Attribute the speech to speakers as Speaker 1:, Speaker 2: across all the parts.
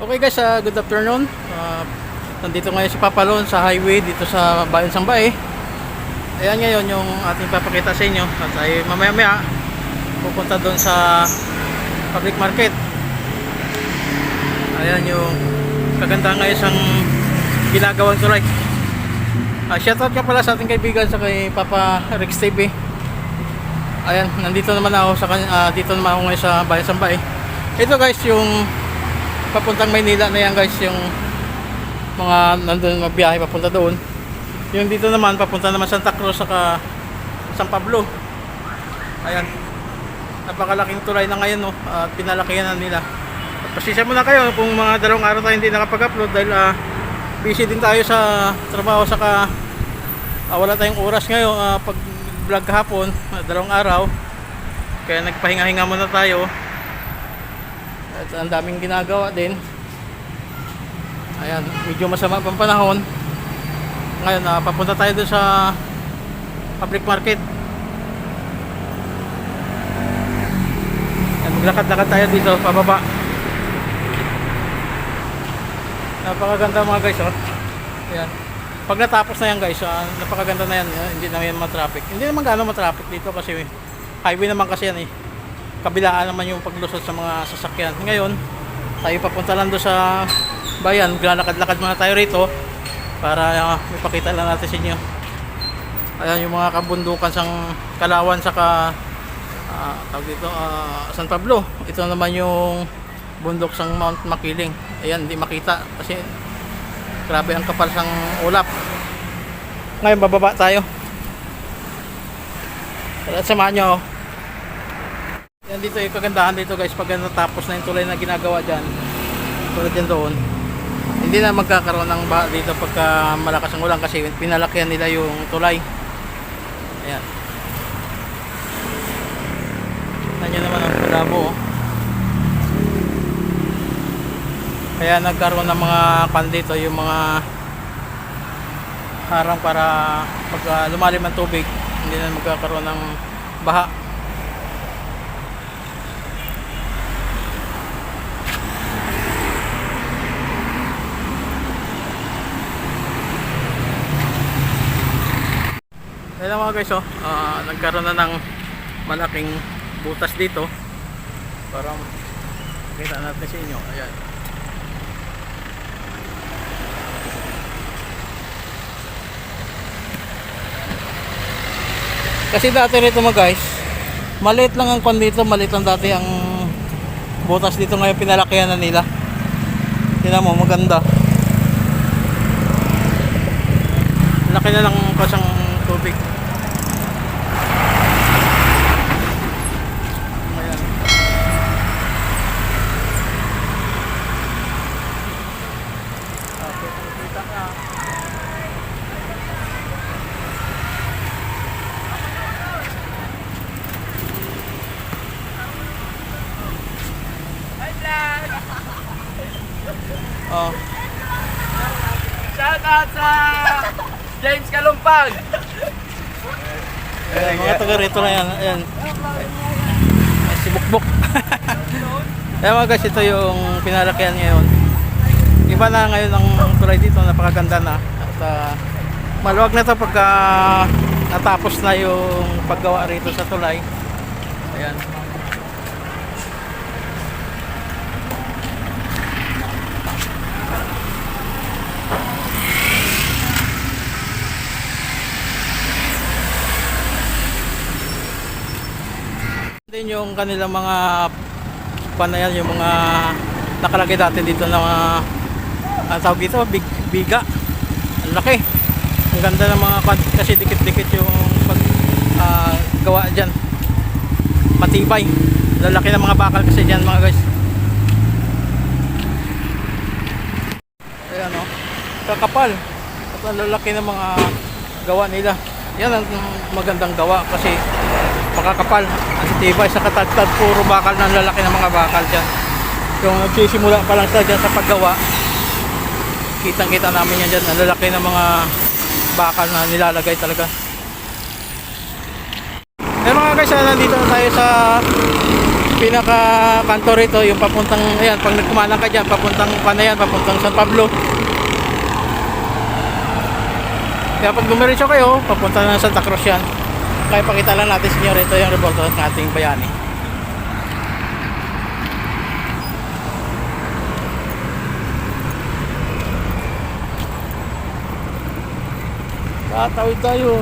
Speaker 1: Okay guys, uh, good afternoon. Uh, nandito ngayon si Papalon sa highway dito sa Bayan Sambay. Ayan ngayon yung ating papakita sa inyo. At ay mamaya maya pupunta doon sa public market. Ayan yung kaganda ngayon isang ginagawang tulay. Uh, shoutout ka pala sa ating kaibigan sa kay Papa Rex TV. Ayan, nandito naman ako sa ah, dito naman ako ngayon sa Bayan Sambay. Ito guys yung papuntang Maynila na yan guys yung mga nandun magbiyahe papunta doon. Yung dito naman papunta naman Santa Cruz saka San Pablo. Ayan. Napakalaking tulay na ngayon no? At pinalakihan na nila. Pasisya muna kayo kung mga dalawang araw tayo hindi nakapag-upload dahil ah, busy din tayo sa trabaho saka ah, wala tayong oras ngayon ah, pag vlog kahapon ah, dalawang araw. Kaya nagpahinga-hinga muna tayo at ang daming ginagawa din. Ayan, medyo masama pang panahon. Ngayon, ah, papunta tayo doon sa public market. Ayan, maglakad-lakad tayo dito, pababa. Napakaganda mga guys, oh. Ayan. Pag natapos na yan guys, ah, napakaganda na yan. ah, hindi na yan matraffic. Hindi naman gaano matraffic dito kasi highway naman kasi yan eh kabilaan naman yung paglusot sa mga sasakyan. Ngayon, tayo papunta lang doon sa bayan. Lalakad-lakad muna tayo rito para uh, may pakita lang natin sa inyo. Ayan yung mga kabundukan sang Kalawan saka uh, dito, ah, San Pablo. Ito naman yung bundok sang Mount Makiling. Ayan, hindi makita kasi grabe ang kapal sang ulap. Ngayon bababa tayo. At samahan nyo. oh. Dito yung kagandahan dito guys pag natapos na yung tulay na ginagawa dyan tulad yan doon hindi na magkakaroon ng baha dito pagka malakas ang ulan kasi pinalakihan nila yung tulay. Ayan. Nyo naman ang kulabo oh. kaya nagkaroon ng mga kan dito yung mga harang para pag lumalim ang tubig hindi na magkakaroon ng baha Ayan mga guys oh, ah, nagkaroon na ng malaking butas dito para makita natin sa inyo. Ayan. Kasi dati rito mga guys, maliit lang ang kwan dito, maliit lang dati ang butas dito ngayon pinalakihan na nila. Tingnan mo, maganda. Laki na lang tubig. Ayan. Okay, kita ka. Oh.
Speaker 2: Shout out sa James Kalumpag.
Speaker 1: Ayan, mga taga rito na yan. Ayan. Ay, si Bukbuk. Ayan mga guys, ito yung pinalakihan ngayon. Iba na ngayon ang tulay dito, napakaganda na. At ah, maluwag na to pagka natapos na yung paggawa rito sa tulay. Ayan. Din yung kanilang mga panayan yung mga nakalagay dati dito na mga ang tawag dito big, biga. Ang laki. Ang ganda ng mga kasi dikit-dikit yung pag ah, gawa dyan. Matibay. Lalaki ng mga bakal kasi dyan mga guys. Ayan o kakapal. At ang lalaki ng mga gawa nila. Yan ang magandang gawa kasi makakapal ang tibay sa katagtad puro bakal ng lalaki ng mga bakal dyan yung nagsisimula pa lang sa dyan sa paggawa kitang kita namin yan dyan ang lalaki ng mga bakal na nilalagay talaga eh mga guys ah, nandito na tayo sa pinaka kanto rito, yung papuntang, ayan, pag nagkumalang ka dyan, papuntang Panayan, papuntang San Pablo. Kaya pag dumiretso kayo, papunta na Santa Cruz yan. Kaya pakita lang natin sa inyo rito yung revolto ng ating bayani. Tatawid tayo.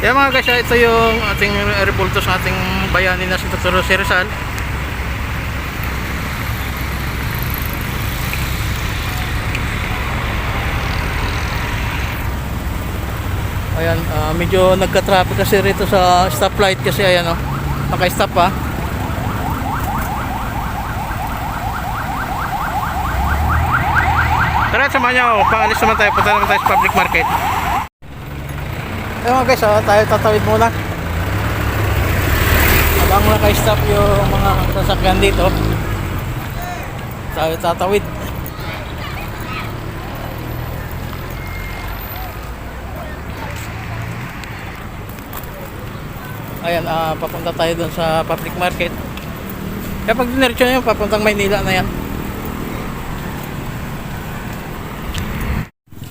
Speaker 1: Kaya mga guys, ito yung ating revolto sa ating bayani na Dr. Jose Rizal. Ayan, ah, medyo nagka-traffic kasi rito sa stoplight kasi ayan oh. Naka-stop pa. Tara, samahan niyo ako. Paalis naman tayo. Punta naman tayo sa public market. Ayun guys, ah, tayo tatawid muna. Habang naka-stop yung mga sasakyan dito. Tayo tatawid. Ayan, ah, papunta tayo dun sa public market. Kaya pag dinerecho nyo, papuntang Maynila na yan.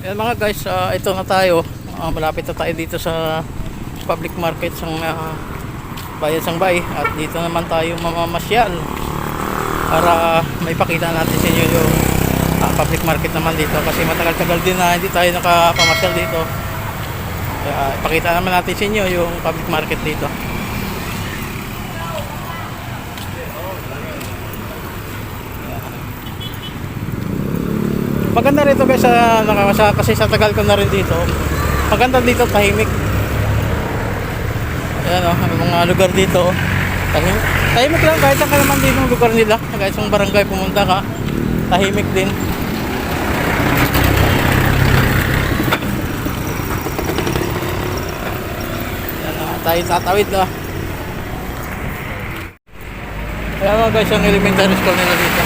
Speaker 1: Ayan mga guys, ah, ito na tayo. Ah, malapit na tayo dito sa public market sa uh, bayan sang bay. At dito naman tayo mamamasyal para may pakita natin sa inyo yung ah, public market naman dito. Kasi matagal-tagal din na hindi tayo nakapamasyal dito. Kaya ipakita naman natin sa inyo yung public market dito. Maganda rito guys sa, nakakasa, kasi sa tagal ko na rin dito maganda dito tahimik. Ayan o ang mga lugar dito oh. tahimik, tahimik lang kahit saan ka naman din yung lugar nila. Kahit sa barangay pumunta ka tahimik din. Ayan o tayo tatawid na kaya mga guys yung elementary school nila dito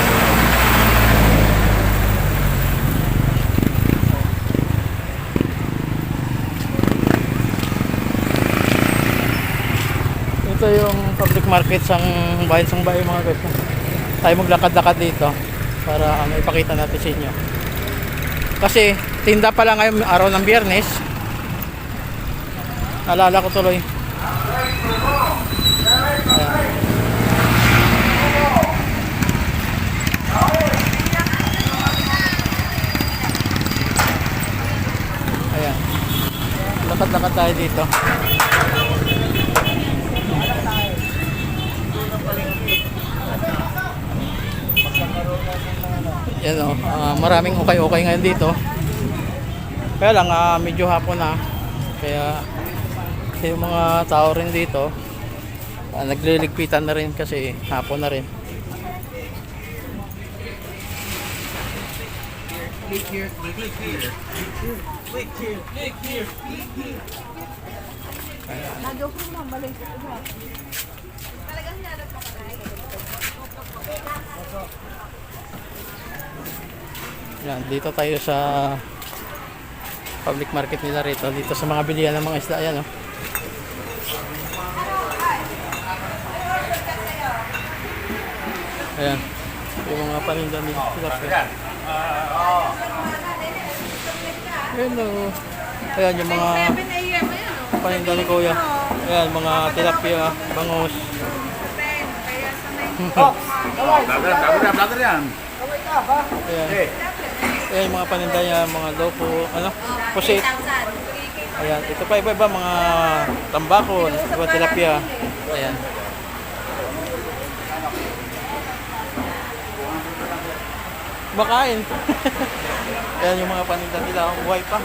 Speaker 1: Ito yung public market sang bayan sang bayan mga guys. Tayo maglakad-lakad dito para ano ipakita natin sa inyo. Kasi tinda pa lang ngayon araw ng biyernes. Nalala ko tuloy. Ayan. Lakad-lakad tayo dito. Yan o, ah, maraming ukay-ukay ngayon dito. Kaya lang, ah, medyo hapon na. Kaya, yung mga tao rin dito, ah, nagliligpitan na rin kasi hapon na rin. Yan, dito tayo sa public market nila rito. Dito sa mga bilihan ng mga isda. Ayan, oh. Ayan. Yung mga paninda nila. Ayan, Hello. Ayan, yung mga paninda ni Kuya. Ayan, mga tilapia, bangus.
Speaker 2: Brother, brother, brother yan.
Speaker 1: Ayan. Ayan, mga paninda niya, mga lopo, ano, pusit. Ayan, ito pa iba-iba, mga tambakon, iba tilapia. Ayan. Bakain. Ayan yung mga paninda nila, buhay pa.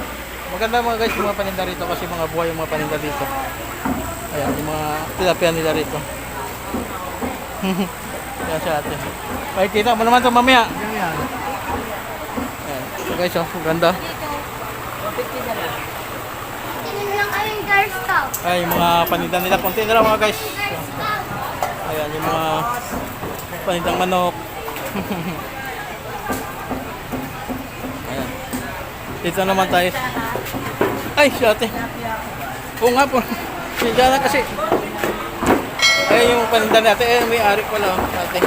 Speaker 1: Maganda mga guys yung mga paninda rito kasi mga buhay yung mga paninda dito. Ayan, yung mga tilapia nila rito. Ayan siya ate. Makikita mo naman ito mamaya. Ayan. Guys, oh, ganda.
Speaker 3: Tingin lang kayong girls ka.
Speaker 1: Ay, yung mga paninda nila. Konti na lang mga guys. Ayan, yung mga panindang manok. Ayan. Dito naman tayo. Ay, si ate. Oo nga po. Siya na kasi. Ayan yung paninda natin. Ayan, may ari pala. oh, Ate.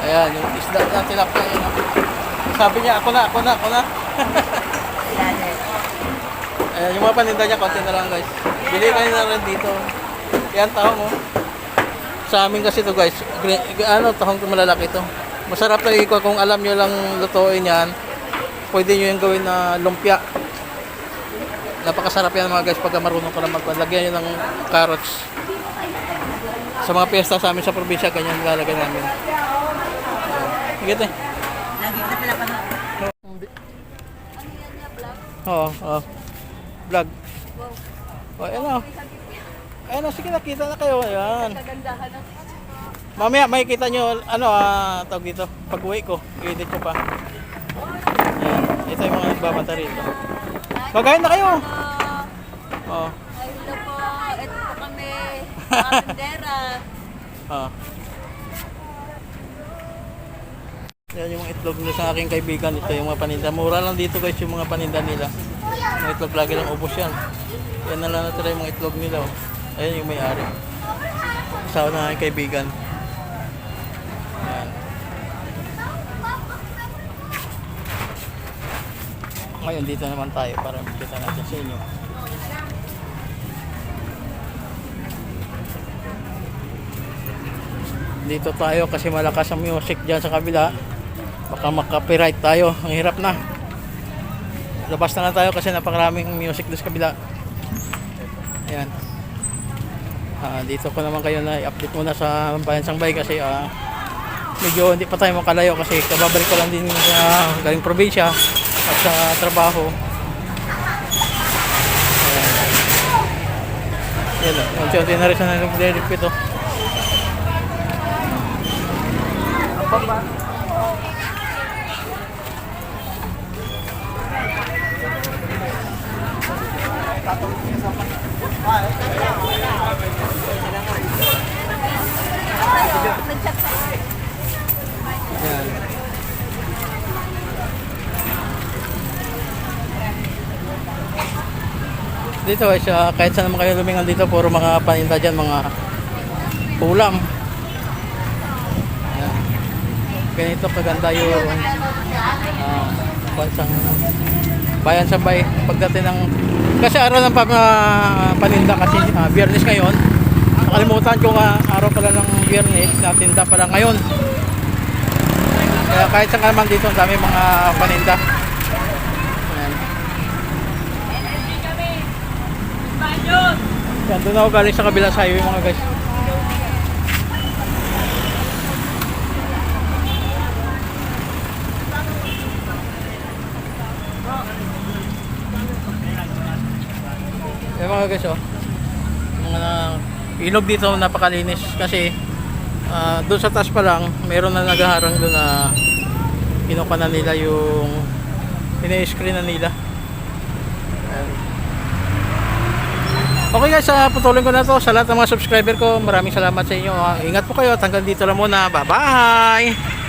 Speaker 1: Ayan, yung isda natin. Ayan. Sabi niya, ako na, ako na, ako na. Ayan, yung mga paninda niya, konti na lang guys. Bili kayo na rin dito. Yan, tahong oh. Sa amin kasi to guys, gre- g- ano, tahong malalaki to. Masarap na ikaw kung alam nyo lang lutuin yan. Pwede nyo yung gawin na lumpia. Napakasarap yan mga guys pagka marunong ka na magpalagyan nyo ng carrots. Sa mga piyesta sa amin sa probinsya, ganyan nilalagay namin. Ayan. Sige Oo, oo. Vlog. O, ayan o. Ayan o, sige nakita na kayo. Ayan. Mamaya makikita nyo, ano ah, tawag dito, pag uwi ko, i-edit ko pa. Ayan. Ito yung mga nagbabanta rito. Magayon na kayo. Oo.
Speaker 3: Ay, hello po. Ito po kami. Mga tindera.
Speaker 1: Ah. Yan yung mga itlog nila sa aking kaibigan. Ito yung mga paninda. Mura lang dito guys yung mga paninda nila. Mga itlog lagi lang ubos yan. Yan na lang natira yung mga itlog nila. Oh. Ayan yung may-ari. Sa ng aking kaibigan. Ayan. Ngayon dito naman tayo para makita natin sa inyo. dito tayo kasi malakas ang music dyan sa kabila baka makapiright tayo. Ang hirap na. Labas na lang tayo kasi napakaraming music doon sa kabila. Ayan. Ah, dito ko naman kayo na i-update muna sa Bayan Sangbay kasi ah, medyo hindi pa tayo makalayo kasi kababalik ko lang din sa galing probinsya at sa trabaho. Ayan. Yan unti-unti na rin sa nag-repeat oh Dito guys, ah, kahit saan naman kayo lumingan dito, puro mga paninda dyan, mga ulam. Yan. Ganito kaganda yung bansang bayan sa bay pagdating ng kasi araw ng pag ah, paninda kasi ah, biyernes ngayon nakalimutan ko nga araw pala ng biyernes natinda pala ngayon kaya kahit saan ka naman dito, ang dami mga paninda. Ayan. Yan, doon ako galing sa kabila sa highway mga guys. Yan mga guys oh. Mga ilog dito napakalinis kasi Ah, doon sa taas pa lang, meron na naghaharang doon na kinuha na nila yung pina-screen na nila. Okay guys, uh, putulin ko na to sa lahat ng mga subscriber ko. Maraming salamat sa inyo. ah. ingat po kayo at hanggang dito lang muna. Bye-bye!